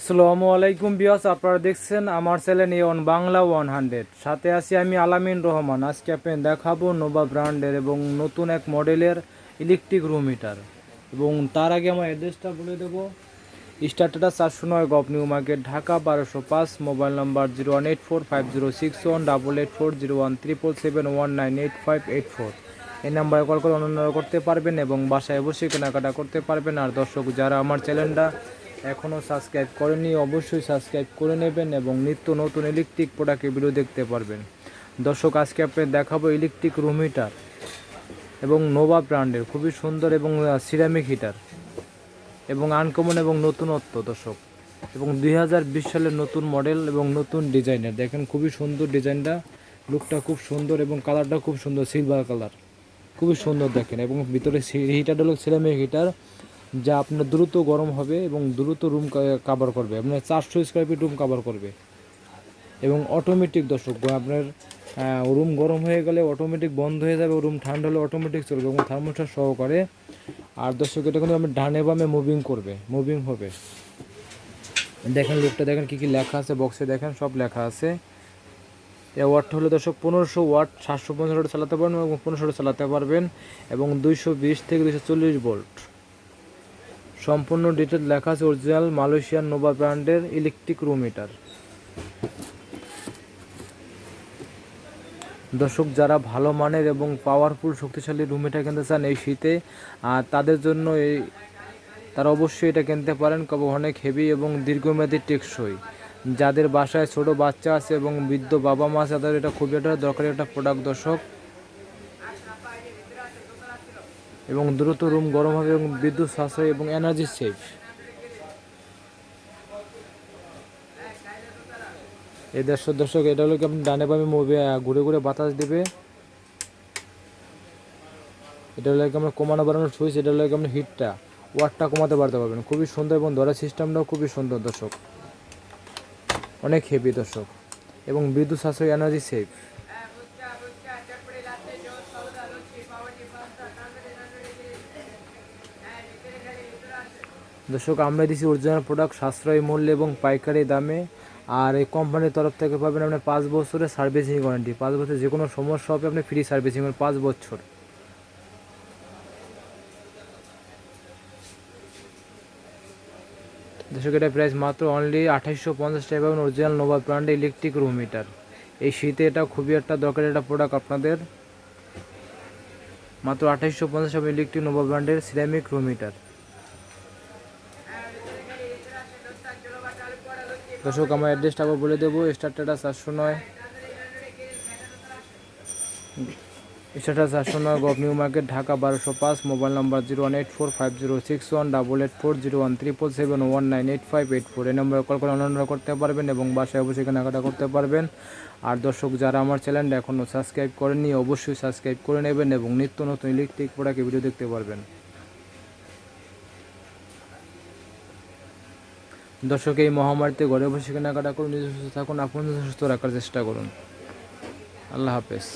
আসসালামু আলাইকুম বিয়াস আপনারা দেখছেন আমার channel on Bangla one hundred. সাথে আছি আমি আলামিন রহমান। আজকে আপনি দেখাবো নোভা ব্র্যান্ডের এবং নতুন এক মডেলের ইলেকট্রিক রুম হিটার এবং তার আগে আমার অ্যাড্রেসটা বলে দেবো। স্টার্টাটা চারশো নয় গপ নিউ মার্কেট, ঢাকা বারোশো পাঁচ, mobile number zero one eight four five zero six one double eight four zero one triple seven one nine eight five eight four এই নাম্বারে কল করে অনন্য করতে পারবেন এবং বাসায় বসে কেনাকাটা করতে পারবেন। আর দর্শক, যারা আমার চ্যানেলটা এখনও সাবস্ক্রাইব করেনি অবশ্যই সাবস্ক্রাইব করে নেবেন এবং নিত্য নতুন ইলেকট্রিক প্রোডাক্টের ভিডিও দেখতে পারবেন। দর্শক, আজকে আপনি দেখাবো ইলেকট্রিক রুম হিটার এবং নোভা ব্র্যান্ডের খুবই সুন্দর এবং সিরামিক হিটার এবং আনকমন এবং নতুনত্ব, দর্শক। এবং দুই হাজার বিশ সালের নতুন মডেল এবং নতুন ডিজাইনের দেখেন খুবই সুন্দর ডিজাইনটা লুকটা খুব সুন্দর এবং কালারটা খুব সুন্দর সিলভার কালার খুবই সুন্দর দেখেন এবং ভিতরে হিটারটা হলো সিরামিক হিটার যা আপনার দ্রুত গরম হবে এবং দ্রুত রুম কাভার করবে। আপনার চারশো স্কোয়ার ফিট রুম কাভার করবে। এবং অটোমেটিক দর্শক আপনার রুম গরম হয়ে গেলে অটোমেটিক বন্ধ হয়ে যাবে রুম ঠান্ডা হলে অটোমেটিক চলবে এবং থার্মোস্টার সহকারে। আর দর্শক, এটা কিন্তু আপনার ডানে বামে মুভিং করবে মুভিং হবে। দেখেন লুকটা দেখেন কী কী লেখা আছে বক্সে দেখেন, সব লেখা আছে। এ ওয়াটটা হলো দর্শক পনেরোশো ওয়াট সাতশো পঞ্চাশ চালাতে পারবেন এবং পনেরোশো চালাতে পারবেন এবং দুইশো বিশ থেকে দুইশো চল্লিশ ভোল্ট সম্পূর্ণ ডিটেল লেখা আছে অরিজিনাল মালয়েশিয়ান নোভা ব্র্যান্ডের ইলেকট্রিক রুম হিটার দর্শক, যারা ভালো মানের এবং পাওয়ারফুল শক্তিশালী রুম হিটার কিনতে চান এই শীতে আর তাদের জন্য এই তারা অবশ্যই এটা কিনতে পারেন। কবে অনেক হেভি এবং দীর্ঘমেয়াদী টেকসই। যাদের বাসায় ছোট বাচ্চা আছে এবং বৃদ্ধ বাবা মা আছে, তাদের এটা খুবই একটা দরকারি একটা প্রোডাক্ট দর্শক। এবং দ্রুত রুম গরম হবে এবং বিদ্যুৎ সাশ্রয় এবং এনার্জি সেভ এই দর্শক দর্শক, এটা হলো কি আপনি ডানে বামে মুভে ঘুরে ঘুরে বাতাস দেবে? এটা হলো কি আমরা কমানো বাড়ানোর সুইচ এটা হলো কি আপনি হিটটা ওয়াটটা কমাতে পারতে পারবেন। খুবই সুন্দর এবং ধরার সিস্টেমটাও খুবই সুন্দর দর্শক। অনেক হেভি দর্শক। এবং বিদ্যুৎ সাশ্রয় এনার্জি সেভ দর্শক, আমরা দিছি অরিজিনাল প্রোডাক্ট সাশ্রয়ী মূল্যে এবং পাইকারি দামে। আর এই কোম্পানির তরফ থেকে পাবেন আপনি পাঁচ বছরের সার্ভিসিং ওয়ারেন্টি পাঁচ বছর যে কোনো সমস্যা হবে, আপনি ফ্রি সার্ভিসিং পাঁচ বছর। দর্শক, এটা প্রাইস মাত্র অনলি আঠাইশশো পঞ্চাশ টাকা পাবেন অরিজিনাল নোভা ব্র্যান্ডে ইলেকট্রিক রুম হিটার এই শীতে এটা খুবই একটা দরকারি একটা প্রোডাক্ট আপনাদের। মাত্র আঠাইশশো পঞ্চাশ টাকা ইলেকট্রিক নোভা ব্র্যান্ডের সিরামিক রুম হিটার দর্শক, আমার অ্যাড্রেসটা আবার বলে দেবো। স্টারটা চারশো নয়। স্টারটা চারশো নয় গভ নিউ মার্কেট, ঢাকা বারোশো পাঁচ, mobile number zero one eight four five zero six one, double eight four zero one triple seven one nine eight five eight four. এই নম্বরে কল করে অনলাইন করতে পারবেন এবং বাসায় অবশ্যই কেনাকাটা করতে পারবেন। আর দর্শক, যারা আমার চ্যানেলটা এখনও সাবস্ক্রাইব করেননি, অবশ্যই সাবস্ক্রাইব করে নেবেন এবং নিত্য নতুন ইলেকট্রিক প্রোডাক্টের ভিডিও দেখতে পারবেন। দর্শক, এই মহামারীতে ঘরে বসে কেনাকাটা করুন, নিজে সুস্থ থাকুন আপনাদের সুস্থ রাখার চেষ্টা করুন। আল্লাহ হাফেজ।